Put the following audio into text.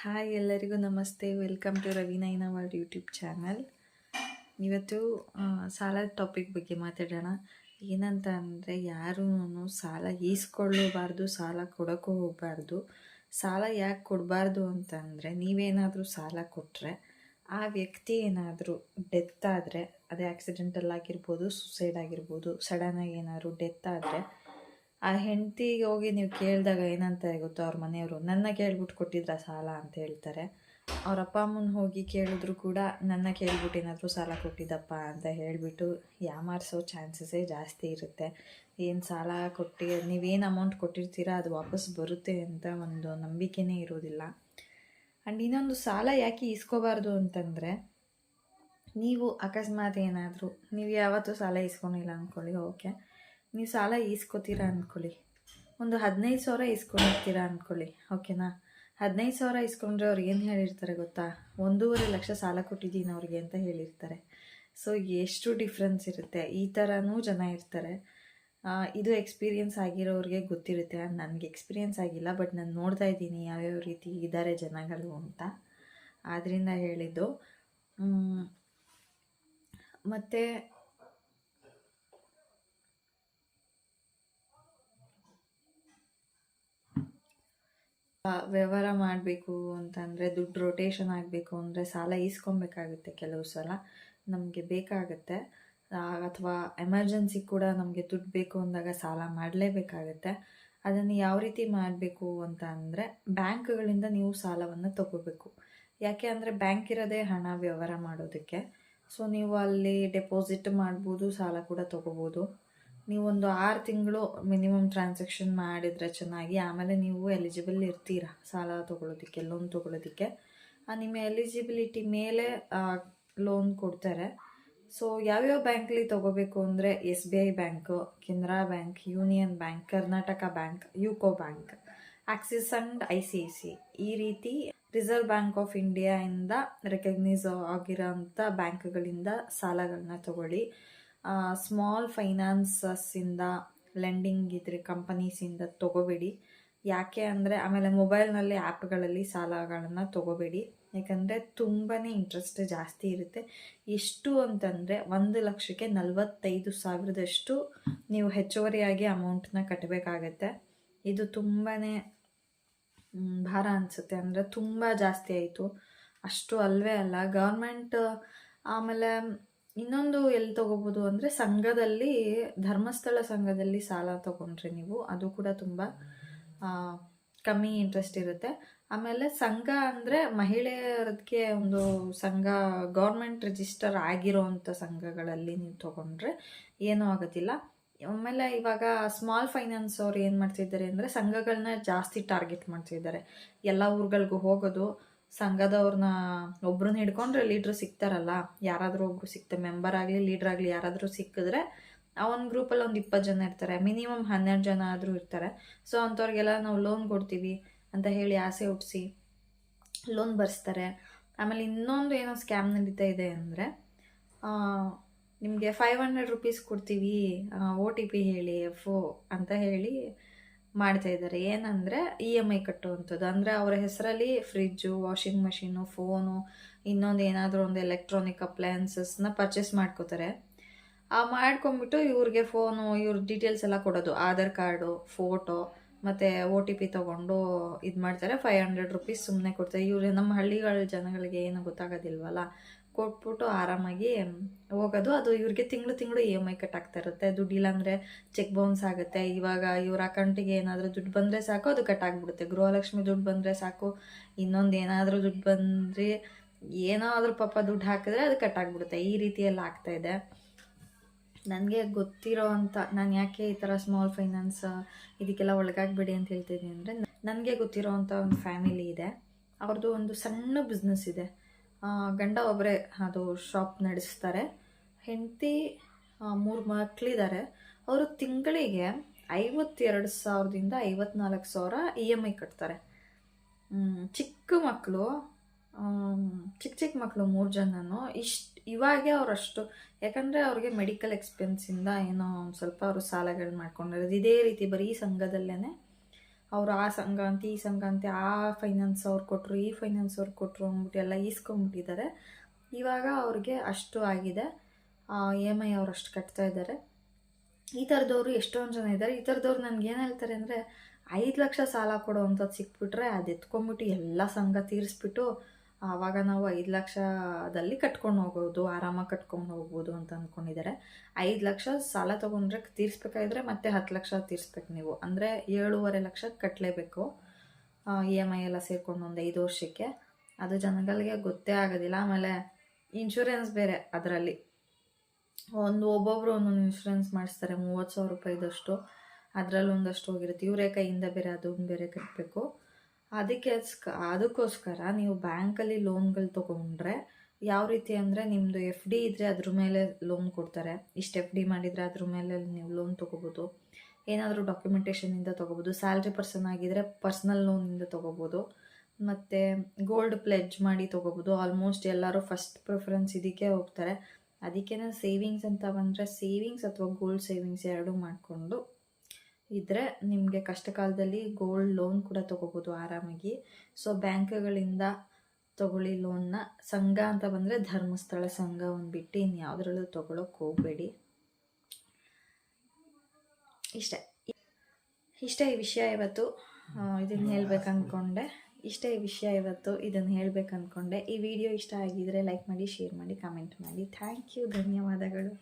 Hi ಎಲ್ಲರಿಗೂ ನಮಸ್ತೆ. Welcome to ರವೀನೈನ ವರ್ಲ್ಡ್ ಯೂಟ್ಯೂಬ್ ಚಾನಲ್ ಇವತ್ತು ಸಾಲದ ಟಾಪಿಕ್ ಬಗ್ಗೆ ಮಾತಾಡೋಣ. ಏನಂತ ಅಂದರೆ ಯಾರೂ ಸಾಲ ಈಸ್ಕೊಳ್ಳಬಾರ್ದು, ಸಾಲ ಕೊಡೋಕ್ಕೂ ಹೋಗಬಾರ್ದು. ಸಾಲ ಯಾಕೆ ಕೊಡಬಾರ್ದು ಅಂತಂದರೆ, ನೀವೇನಾದರೂ ಸಾಲ ಕೊಟ್ಟರೆ ಆ ವ್ಯಕ್ತಿ ಏನಾದರೂ ಡೆತ್ ಆದರೆ, ಅದೇ ಆಕ್ಸಿಡೆಂಟಲ್ ಆಗಿರ್ಬೋದು ಸುಸೈಡ್ ಆಗಿರ್ಬೋದು ಸಡನ್ನಾಗಿ ಏನಾದರೂ ಡೆತ್ ಆದರೆ ಆ ಹೆಂಡತಿಗೆ ಹೋಗಿ ನೀವು ಕೇಳಿದಾಗ ಏನಂತಾರೆ ಗೊತ್ತು ಅವ್ರ ಮನೆಯವರು? ನನ್ನ ಕೇಳ್ಬಿಟ್ಟು ಕೊಟ್ಟಿದ್ರ ಸಾಲ? ಅಂತ ಹೇಳ್ತಾರೆ. ಅವ್ರ ಅಪ್ಪ ಅಮ್ಮನ ಹೋಗಿ ಕೇಳಿದ್ರು ಕೂಡ, ನನ್ನ ಕೇಳ್ಬಿಟ್ಟು ಏನಾದರೂ ಸಾಲ ಕೊಟ್ಟಿದ್ದಪ್ಪ? ಅಂತ ಹೇಳಿಬಿಟ್ಟು, ಯಾಮಾರಿಸೋ ಚಾನ್ಸಸ್ಸೇ ಜಾಸ್ತಿ ಇರುತ್ತೆ. ಏನು ಸಾಲ ಕೊಟ್ಟು ನೀವೇನು ಅಮೌಂಟ್ ಕೊಟ್ಟಿರ್ತೀರಾ, ಅದು ವಾಪಸ್ ಬರುತ್ತೆ ಅಂತ ಒಂದು ನಂಬಿಕೆನೇ ಇರೋದಿಲ್ಲ. ಆ್ಯಂಡ್ ಇನ್ನೊಂದು ಸಾಲ ಯಾಕೆ ಇಸ್ಕೋಬಾರ್ದು ಅಂತಂದರೆ, ನೀವು ಅಕಸ್ಮಾತ್ ಏನಾದರೂ, ನೀವು ಯಾವತ್ತೂ ಸಾಲ ಇಸ್ಕೊಂಡಿಲ್ಲ ಅಂದ್ಕೊಳ್ಳಿ ಓಕೆ? ನೀವು ಸಾಲ ಈಸ್ಕೋತೀರಾ ಅಂದ್ಕೊಳ್ಳಿ ಒಂದು ಹದಿನೈದು ಸಾವಿರ ಇಸ್ಕೊಂಡಿರ್ತೀರಾ ಅಂದ್ಕೊಳ್ಳಿ ಓಕೆನಾ? ಹದಿನೈದು ಸಾವಿರ ಇಸ್ಕೊಂಡ್ರೆ ಅವ್ರು ಏನು ಹೇಳಿರ್ತಾರೆ ಗೊತ್ತಾ? ಒಂದೂವರೆ ಲಕ್ಷ ಸಾಲ ಕೊಟ್ಟಿದ್ದೀನಿ ಅವ್ರಿಗೆ ಅಂತ ಹೇಳಿರ್ತಾರೆ. ಸೊ ಎಷ್ಟು ಡಿಫ್ರೆನ್ಸ್ ಇರುತ್ತೆ? ಈ ಥರನೂ ಜನ ಇರ್ತಾರೆ. ಇದು ಎಕ್ಸ್ಪೀರಿಯನ್ಸ್ ಆಗಿರೋರಿಗೆ ಗೊತ್ತಿರುತ್ತೆ. ನನಗೆ ಎಕ್ಸ್ಪೀರಿಯನ್ಸ್ ಆಗಿಲ್ಲ ಬಟ್ ನಾನು ನೋಡ್ತಾ ಇದ್ದೀನಿ ಯಾವ್ಯಾವ ರೀತಿ ಇದ್ದಾರೆ ಜನಗಳು ಅಂತ. ಆದ್ದರಿಂದ ಹೇಳಿದ್ದು ಮತ್ತು ಮತ್ತೆ ವ್ಯವಹಾರ ಮಾಡಬೇಕು ಅಂತಂದರೆ ದುಡ್ಡು ರೊಟೇಷನ್ ಆಗಬೇಕು ಅಂದರೆ ಸಾಲ ಈಸ್ಕೊಬೇಕಾಗುತ್ತೆ ಕೆಲವು ಸಲ. ನಮಗೆ ಬೇಕಾಗುತ್ತೆ. ಅಥವಾ ಎಮರ್ಜೆನ್ಸಿ ಕೂಡ ನಮಗೆ ದುಡ್ಡು ಬೇಕು ಅಂದಾಗ ಸಾಲ ಮಾಡಲೇಬೇಕಾಗುತ್ತೆ. ಅದನ್ನು ಯಾವ ರೀತಿ ಮಾಡಬೇಕು ಅಂತ ಅಂದರೆ ಬ್ಯಾಂಕ್ಗಳಿಂದ ನೀವು ಸಾಲವನ್ನು ತಗೋಬೇಕು. ಯಾಕೆ ಅಂದರೆ ಬ್ಯಾಂಕ್ ಇರೋದೇ ಹಣ ವ್ಯವಹಾರ ಮಾಡೋದಕ್ಕೆ. ಸೊ ನೀವು ಅಲ್ಲಿ ಡೆಪಾಸಿಟ್ ಮಾಡ್ಬೋದು, ಸಾಲ ಕೂಡ ತಗೋಬೋದು. ನೀವೊಂದು ಆರು ತಿಂಗಳು ಮಿನಿಮಮ್ ಟ್ರಾನ್ಸಾಕ್ಷನ್ ಮಾಡಿದರೆ ಚೆನ್ನಾಗಿ, ಆಮೇಲೆ ನೀವು ಎಲಿಜಿಬಲ್ ಇರ್ತೀರಾ ಸಾಲ ತೊಗೊಳೋದಕ್ಕೆ ಲೋನ್ ತೊಗೊಳೋದಕ್ಕೆ? ನಿಮ್ಮ ಎಲಿಜಿಬಿಲಿಟಿ ಮೇಲೆ ಲೋನ್ ಕೊಡ್ತಾರೆ. ಸೊ ಯಾವ್ಯಾವ ಬ್ಯಾಂಕಲ್ಲಿ ತೊಗೋಬೇಕು ಅಂದರೆ S B I bank, Canara Bank, Union Bank, Karnataka Bank, UCO Bank, Axis and I C C. ಈ ರೀತಿ ರಿಸರ್ವ್ ಬ್ಯಾಂಕ್ ಆಫ್ ಇಂಡಿಯಾ ಇಂದ ರೆಕಗ್ನೈಸ್ ಆಗಿರೋಂಥ ಬ್ಯಾಂಕ್ಗಳಿಂದ ಸಾಲಗಳನ್ನ ತಗೊಳ್ಳಿ. ಸ್ಮಾಲ್ ಫೈನಾನ್ಸಸ್ಸಿಂದ ಲೆಂಡಿಂಗ್ ಇದ್ರೆ ಕಂಪನೀಸಿಂದ ತಗೋಬೇಡಿ. ಯಾಕೆ ಅಂದರೆ, ಆಮೇಲೆ ಮೊಬೈಲ್ನಲ್ಲಿ ಆ್ಯಪ್ಗಳಲ್ಲಿ ಸಾಲಗಳನ್ನು ತಗೋಬೇಡಿ. ಯಾಕಂದರೆ ತುಂಬಾ ಇಂಟ್ರೆಸ್ಟ್ ಜಾಸ್ತಿ ಇರುತ್ತೆ. ಎಷ್ಟು ಅಂತಂದರೆ, ಒಂದು ಲಕ್ಷಕ್ಕೆ ನಲವತ್ತೈದು ಸಾವಿರದಷ್ಟು ನೀವು ಹೆಚ್ಚುವರಿಯಾಗಿ ಅಮೌಂಟನ್ನ ಕಟ್ಟಬೇಕಾಗತ್ತೆ ಇದು ತುಂಬಾ ಭಾರ ಅನಿಸುತ್ತೆ. ಅಂದರೆ ತುಂಬ ಜಾಸ್ತಿ ಆಯಿತು. ಅಷ್ಟು ಅಲ್ಲವೇ ಅಲ್ಲ. ಗೌರ್ಮೆಂಟ್ ಆಮೇಲೆ ಇನ್ನೊಂದು ಎಲ್ಲಿ ತಗೋಬೋದು ಅಂದರೆ ಸಂಘದಲ್ಲಿ, ಧರ್ಮಸ್ಥಳ ಸಂಘದಲ್ಲಿ ಸಾಲ ತಗೊಂಡ್ರೆ ನೀವು. ಅದು ಕೂಡ ತುಂಬ ಕಮ್ಮಿ ಇಂಟ್ರೆಸ್ಟ್ ಇರುತ್ತೆ. ಆಮೇಲೆ ಸಂಘ ಅಂದರೆ ಮಹಿಳೆಯರಿಗೆ ಒಂದು ಸಂಘ ಗೌರ್ಮೆಂಟ್ ರಿಜಿಸ್ಟರ್ ಆಗಿರೋವಂಥ ಸಂಘಗಳಲ್ಲಿ ನೀವು ತಗೊಂಡ್ರೆ ಏನೂ ಆಗೋದಿಲ್ಲ. ಆಮೇಲೆ ಇವಾಗ ಸ್ಮಾಲ್ ಫೈನಾನ್ಸ್ ಅವ್ರು ಏನು ಮಾಡ್ತಿದ್ದಾರೆ ಅಂದರೆ ಸಂಘಗಳನ್ನ ಜಾಸ್ತಿ ಟಾರ್ಗೆಟ್ ಮಾಡ್ತಿದ್ದಾರೆ. ಎಲ್ಲ ಊರುಗಳಿಗೂ ಹೋಗೋದು ಸಂಘದವ್ರನ್ನ ಒಬ್ರನ್ನ ಹಿಡ್ಕೊಂಡ್ರೆ ಲೀಡ್ರು ಸಿಗ್ತಾರಲ್ಲ, ಯಾರಾದರೂ ಒಬ್ರು ಸಿಗ್ತಾರೆ ಮೆಂಬರ್ ಆಗಲಿ ಲೀಡ್ರ್ ಆಗಲಿ ಯಾರಾದರೂ ಸಿಕ್ಕಿದ್ರೆ ಆ ಒಂದು ಗ್ರೂಪಲ್ಲಿ ಒಂದು ಇಪ್ಪತ್ತು ಜನ ಇರ್ತಾರೆ ಮಿನಿಮಮ್ ಹನ್ನೆರಡು ಜನ ಆದರೂ ಇರ್ತಾರೆ. ಸೊ ಅಂಥವ್ರಿಗೆಲ್ಲ ನಾವು ಲೋನ್ ಕೊಡ್ತೀವಿ ಅಂತ ಹೇಳಿ ಆಸೆ ಹುಟ್ಟಿಸಿ ಲೋನ್ ಬರ್ಸ್ತಾರೆ. ಆಮೇಲೆ ಇನ್ನೊಂದು ಏನೋ ಸ್ಕ್ಯಾಮ್ ನಡೀತಾ ಇದೆ ಅಂದರೆ ನಿಮಗೆ ಫೈವ್ ಹಂಡ್ರೆಡ್ ರುಪೀಸ್ ಕೊಡ್ತೀವಿ ಓ ಟಿ ಪಿ ಹೇಳಿ ಒ ಅಂತ ಹೇಳಿ ಮಾಡ್ತಾ ಇದ್ದಾರೆ. ಏನಂದರೆ ಇ ಎಂ ಐ ಕಟ್ಟುವಂಥದ್ದು. ಅಂದರೆ ಅವರ ಹೆಸರಲ್ಲಿ ಫ್ರಿಜ್ಜು ವಾಷಿಂಗ್ ಮಷೀನು ಫೋನು ಇನ್ನೊಂದು ಏನಾದರೂ ಒಂದು ಎಲೆಕ್ಟ್ರಾನಿಕ್ ಅಪ್ಲಯನ್ಸಸ್ನ ಪರ್ಚೇಸ್ ಮಾಡ್ಕೋತಾರೆ. ಆ ಮಾಡ್ಕೊಂಬಿಟ್ಟು ಇವ್ರಿಗೆ ಫೋನು ಇವ್ರ ಡೀಟೇಲ್ಸ್ ಎಲ್ಲ ಕೊಡೋದು. ಆಧಾರ್ ಕಾರ್ಡು ಫೋಟೋ ಮತ್ತು ಒ ಟಿ ಪಿ ತೊಗೊಂಡು ಇದು ಮಾಡ್ತಾರೆ ಫೈವ್ ಹಂಡ್ರೆಡ್ ರುಪೀಸ್ ಸುಮ್ಮನೆ ಕೊಡ್ತಾರೆ. ಇವ್ರು, ನಮ್ಮ ಹಳ್ಳಿಗಳ ಜನಗಳಿಗೆ ಏನು ಗೊತ್ತಾಗೋದಿಲ್ವಲ್ಲ? ಕೊಟ್ಬಿಟ್ಟು ಆರಾಮಾಗಿ ಹೋಗೋದು. ಅದು ಇವ್ರಿಗೆ ತಿಂಗಳು ತಿಂಗಳು ಇ ಎಂ ಐ ಕಟ್ ಆಗ್ತಾ ಇರುತ್ತೆ. ದುಡ್ಡಿಲ್ಲ ಅಂದರೆ ಚೆಕ್ ಬೌನ್ಸ್ ಆಗುತ್ತೆ. ಇವಾಗ ಇವ್ರ ಅಕೌಂಟಿಗೆ ಏನಾದರೂ ದುಡ್ಡು ಬಂದರೆ ಸಾಕು, ಅದು ಕಟ್ ಆಗಿಬಿಡುತ್ತೆ ಗೃಹಲಕ್ಷ್ಮಿ ದುಡ್ಡು ಬಂದರೆ ಸಾಕು. ಇನ್ನೊಂದು ಏನಾದರೂ ದುಡ್ಡು ಬಂದರೆ ಏನೋ ಆದರೂ ಪಾಪ ದುಡ್ಡು ಹಾಕಿದ್ರೆ ಅದು ಕಟ್ ಆಗಿಬಿಡುತ್ತೆ ಈ ರೀತಿಯಲ್ಲಿ ಆಗ್ತಾ ಇದೆ. ನನಗೆ ಗೊತ್ತಿರೋ ಅಂಥ ನಾನು ಯಾಕೆ ಈ ಥರ ಸ್ಮಾಲ್ ಫೈನಾನ್ಸ್ ಇದಕ್ಕೆಲ್ಲ ಒಳಗಾಗಬೇಡಿ ಅಂತ ಹೇಳ್ತಿದ್ದೀನಿ ಅಂದರೆ, ನನಗೆ ಗೊತ್ತಿರೋ ಅಂಥ ಒಂದು ಫ್ಯಾಮಿಲಿ ಇದೆ. ಅವ್ರದ್ದು ಒಂದು ಸಣ್ಣ ಬಿಸ್ನೆಸ್ ಇದೆ. ಗಂಡ ಒಬ್ಬರೇ ಅದು ಶಾಪ್ ನಡೆಸ್ತಾರೆ. ಹೆಂಡತಿ ಮೂರು ಮಕ್ಕಳಿದ್ದಾರೆ ಅವರು ತಿಂಗಳಿಗೆ ಐವತ್ತೆರಡು ಸಾವಿರದಿಂದ ಐವತ್ನಾಲ್ಕು ಸಾವಿರ ಇ ಎಂ ಐ ಕಟ್ತಾರೆ. ಚಿಕ್ಕ ಮಕ್ಕಳು ಚಿಕ್ಕ ಚಿಕ್ಕ ಮಕ್ಕಳು ಮೂರು ಜನನೂ ಇಷ್ಟು, ಇವಾಗೆ ಅವರಷ್ಟು ಯಾಕಂದರೆ ಅವ್ರಿಗೆ ಮೆಡಿಕಲ್ ಎಕ್ಸ್ಪೆನ್ಸಿಂದ ಏನೋ ಒಂದು ಸ್ವಲ್ಪ ಅವರು ಸಾಲಗಳು ಮಾಡ್ಕೊಂಡಿರೋದು. ಇದೇ ರೀತಿ ಬರೀ ಸಂಘದಲ್ಲೇ ಅವರು ಆ ಸಂಘ ಅಂತ ಈ ಸಂಘ ಆ ಫೈನಾನ್ಸ್ ಅವ್ರು ಕೊಟ್ಟರು ಈ ಫೈನಾನ್ಸ್ ಅವ್ರು ಕೊಟ್ಟರು ಅಂದ್ಬಿಟ್ಟು ಎಲ್ಲ ಈಸ್ಕೊಂಡ್ಬಿಟ್ಟಿದ್ದಾರೆ. ಇವಾಗ ಅವ್ರಿಗೆ ಅಷ್ಟು ಆಗಿದೆ. ಇ ಎಂ ಐ ಅವ್ರು ಅಷ್ಟು ಕಟ್ತಾ ಇದ್ದಾರೆ. ಈ ಥರದವರು ಎಷ್ಟೊಂದು ಜನ ಇದ್ದಾರೆ. ಈ ಥರದವ್ರು ನನಗೆ ಏನು ಹೇಳ್ತಾರೆ ಅಂದರೆ, ಐದು ಲಕ್ಷ ಸಾಲ ಕೊಡೋ ಅಂಥದ್ದು ಸಿಕ್ಬಿಟ್ರೆ ಅದು ಎತ್ಕೊಂಡ್ಬಿಟ್ಟು ಎಲ್ಲ ಸಂಘ ತೀರಿಸ್ಬಿಟ್ಟು ಆವಾಗ ನಾವು ಐದು ಲಕ್ಷದಲ್ಲಿ ಕಟ್ಕೊಂಡು ಹೋಗೋದು, ಆರಾಮಾಗಿ ಕಟ್ಕೊಂಡು ಹೋಗ್ಬೋದು ಅಂತ ಅಂದ್ಕೊಂಡಿದ್ದಾರೆ ಐದು ಲಕ್ಷ ಸಾಲ ತೊಗೊಂಡ್ರೆ ತೀರಿಸ್ಬೇಕಾದ್ರೆ ಮತ್ತೆ ಹತ್ತು ಲಕ್ಷ ತೀರಿಸ್ಬೇಕು ನೀವು. ಅಂದರೆ ಏಳೂವರೆ ಲಕ್ಷ ಕಟ್ಟಲೇಬೇಕು ಇ ಎಂ ಐ ಎಲ್ಲ ಸೇರಿಕೊಂಡು ಒಂದು ಐದು ವರ್ಷಕ್ಕೆ. ಅದು ಜನಗಳಿಗೆ ಗೊತ್ತೇ ಆಗೋದಿಲ್ಲ. ಆಮೇಲೆ ಇನ್ಶೂರೆನ್ಸ್ ಬೇರೆ ಅದರಲ್ಲಿ. ಒಂದು ಒಬ್ಬೊಬ್ರು ಒಂದೊಂದು ಇನ್ಶೂರೆನ್ಸ್ ಮಾಡಿಸ್ತಾರೆ. ಮೂವತ್ತು ಸಾವಿರ ರೂಪಾಯಿದಷ್ಟು. ಅದರಲ್ಲಿ ಒಂದಷ್ಟು ಹೋಗಿರುತ್ತೆ. ಇವರೇ ಕೈಯಿಂದ ಬೇರೆ ಅದನ್ನು ಬೇರೆ ಕಟ್ಟಬೇಕು ಅದಕ್ಕೆ ಅದಕ್ಕೋಸ್ಕರ ನೀವು ಬ್ಯಾಂಕಲ್ಲಿ ಲೋನ್ಗಳು ತೊಗೊಂಡ್ರೆ ಯಾವ ರೀತಿ ಅಂದರೆ ನಿಮ್ಮದು ಎಫ್ ಡಿ ಇದ್ದರೆ ಅದ್ರ ಮೇಲೆ ಲೋನ್ ಕೊಡ್ತಾರೆ. ಇಷ್ಟು ಎಫ್ ಡಿ ಮಾಡಿದರೆ ಅದ್ರ ಮೇಲೆ ನೀವು ಲೋನ್ ತೊಗೋಬೋದು. ಏನಾದರೂ ಡಾಕ್ಯುಮೆಂಟೇಷನಿಂದ ತೊಗೋಬೋದು. ಸ್ಯಾಲ್ರಿ ಪರ್ಸನ್ ಆಗಿದ್ದರೆ ಪರ್ಸ್ನಲ್ ಲೋನಿಂದ ತೊಗೋಬೋದು. ಮತ್ತು ಗೋಲ್ಡ್ ಪ್ಲೆಜ್ ಮಾಡಿ ತೊಗೋಬೋದು. ಆಲ್ಮೋಸ್ಟ್ ಎಲ್ಲರೂ ಫಸ್ಟ್ ಪ್ರಿಫರೆನ್ಸ್ ಇದಕ್ಕೆ ಹೋಗ್ತಾರೆ. ಅದಕ್ಕೇ ಸೇವಿಂಗ್ಸ್ ಅಂತ ಬಂದರೆ ಸೇವಿಂಗ್ಸ್ ಅಥವಾ ಗೋಲ್ಡ್ ಸೇವಿಂಗ್ಸ್ ಎರಡೂ ಮಾಡಿಕೊಂಡು ಇದ್ದರೆ ನಿಮಗೆ ಕಷ್ಟ ಕಾಲದಲ್ಲಿ ಗೋಲ್ಡ್ ಲೋನ್ ಕೂಡ ತೊಗೋಬೋದು ಆರಾಮಾಗಿ. ಸೊ ಬ್ಯಾಂಕ್ಗಳಿಂದ ತಗೊಳ್ಳಿ ಲೋನ್ನ ಸಂಘ ಅಂತ ಬಂದರೆ ಧರ್ಮಸ್ಥಳ ಸಂಘ ಒಂದು ಬಿಟ್ಟು ಇನ್ನು ಯಾವುದ್ರಲ್ಲೂ ತೊಗೊಳಕ್ಕೆ ಹೋಗಬೇಡಿ. ಇಷ್ಟೇ. ಇಷ್ಟೇ ಈ ವಿಷಯ ಇವತ್ತು. ಇದನ್ನು ಹೇಳ್ಬೇಕು ಅಂದ್ಕೊಂಡೆ ಇಷ್ಟೇ ಈ ವಿಷಯ ಇವತ್ತು. ಇದನ್ನು ಹೇಳ್ಬೇಕು ಅಂದ್ಕೊಂಡೆ ಈ ವಿಡಿಯೋ ಇಷ್ಟ ಆಗಿದ್ರೆ ಲೈಕ್ ಮಾಡಿ ಶೇರ್ ಮಾಡಿ ಕಮೆಂಟ್ ಮಾಡಿ. ಥ್ಯಾಂಕ್ ಯು ಧನ್ಯವಾದಗಳು.